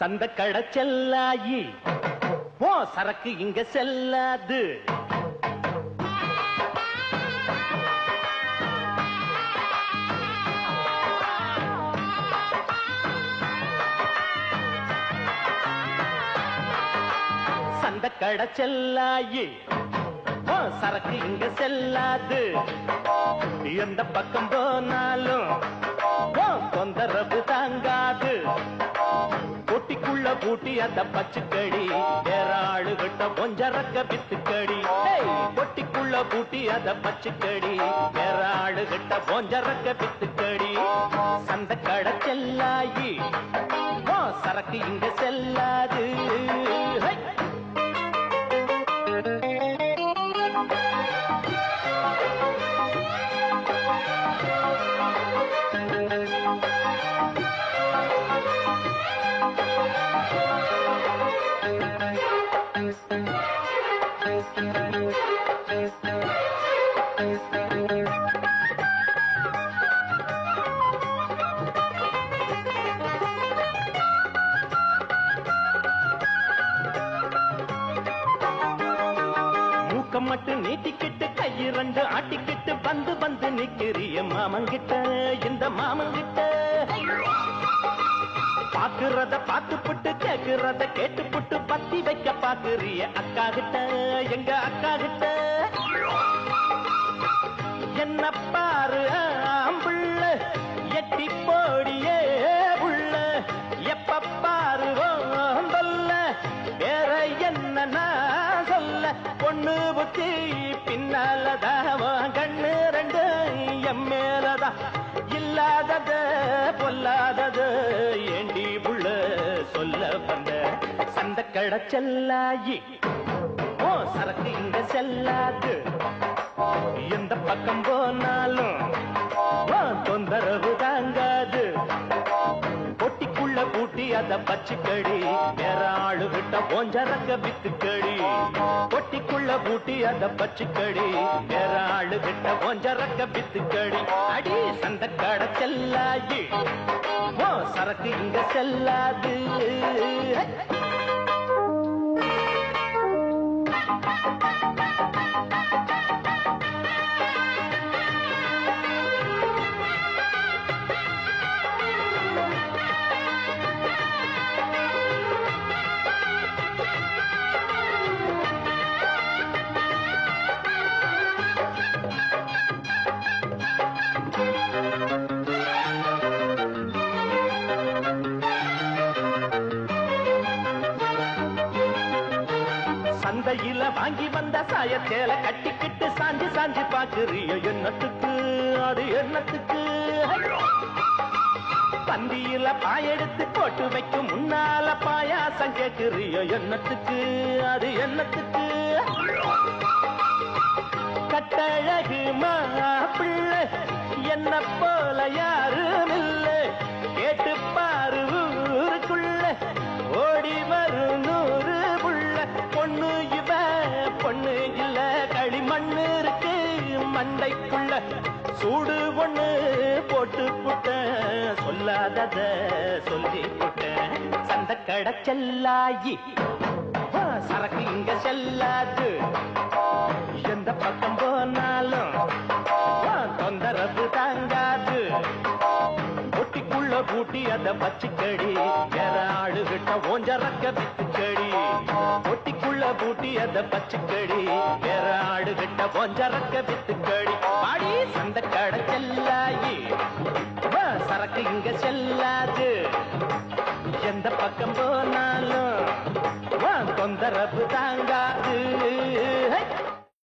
சந்த கடை செல்லாயி ஓ சரக்கு இங்க செல்லாது. சந்த கடை செல்லாயி ஓ சரக்கு இங்க செல்லாது. எந்த பக்கம் போனாலும் ஓ தொந்தரவு தாங்காது. பொட்டிக்குள்ள பூட்டி அந்த பச்சுக்கடி. வேற கிட்ட கொஞ்சரக்க வித்துக்கடி ஏய், பொட்டிக்குள்ள பூட்டி அந்த பச்சுக்கடி. வேற ஆளுகிட்ட கொஞ்சரக்க பித்துக்கடி. சந்த கடை செல்லாயி சரக்கு இங்க செல்லாது. மூக்கம் மட்டும் நீட்டிக்கிட்டு கையிரண்டு ஆட்டிக்கிட்டு வந்து வந்து நிக்கிறிய மாமங்கிட்ட இந்த மாமங்கிட்ட பாக்குறத பார்த்து புட்டு கேக்குறத கேட்டு புட்டு பத்தி வைக்க பாக்குறிய அக்கா கிட்ட எங்க அக்கா கிட்ட. என்ன பாரு ஆம்புள்ள எட்டி போடியே உள்ள எப்ப பாருவோம் சொல்ல வேற என்ன நான் சொல்ல. பொண்ணு புத்தி பின்னாலதான் கண்ணு ரெண்டு எம் மேலதான். இல்லாதது சந்த கடச்சல்லாயி ஓ சரக்கு இங்க செல்லாது. எந்த பக்கம் போனாலும் தொந்தரவு தாங்காது. பொட்டிக்குள்ள பூட்டி அத பச்சுக்கடி. வேற ஆளு விட்ட போஞ்சரக்க வித்துக்கடி. பொட்டிக்குள்ள பூட்டி அத பச்சுக்கடி. வேற ஆளு விட்ட போஞ்சரக்க வித்துக்கடி. அடி சந்த கட செல்லாயி. சரக்கு இங்க செல்லாது. Música சந்தையில வாங்கி வந்த சாயத்தேல கட்டிக்கிட்டு சாஞ்சி சாஞ்சி பாக்குறிய எண்ணத்துக்கு அது எண்ணத்துக்கு பந்தியில பாயெடுத்து போட்டு வைக்கும் முன்னால பாயாசம் கேட்குறிய எண்ணத்துக்கு அது எண்ணத்துக்கு கட்டழகு மாப்பிள்ளை என்ன போலயா மண்டைக்குள்ள சூடு ஒண்ணு போட்டுக்குட்ட சொல்லாதத சொல்லிக்குட்ட புட்ட செல்லாயி சரக்கு இங்க செல்லாது. எந்த பக்கம் போனாலும் தொந்தரவு தாங்காது. ஒட்டிக்குள்ள பூட்டி அத பச்சுக்கடி வேற ஆளு ஓஞ்சரக்க வித்துக்கடி. புள்ள பூட்டி அந்த பச்சுக்கடி. வேற ஆடு விட்ட ஓஞ்சரக்க வித்துக்கடி. பாடி சந்த கடை செல்லாயி. சரக்கு இங்க செல்லாது. எந்த பக்கம் போனாலும் வா, தொந்தரவு தாங்காது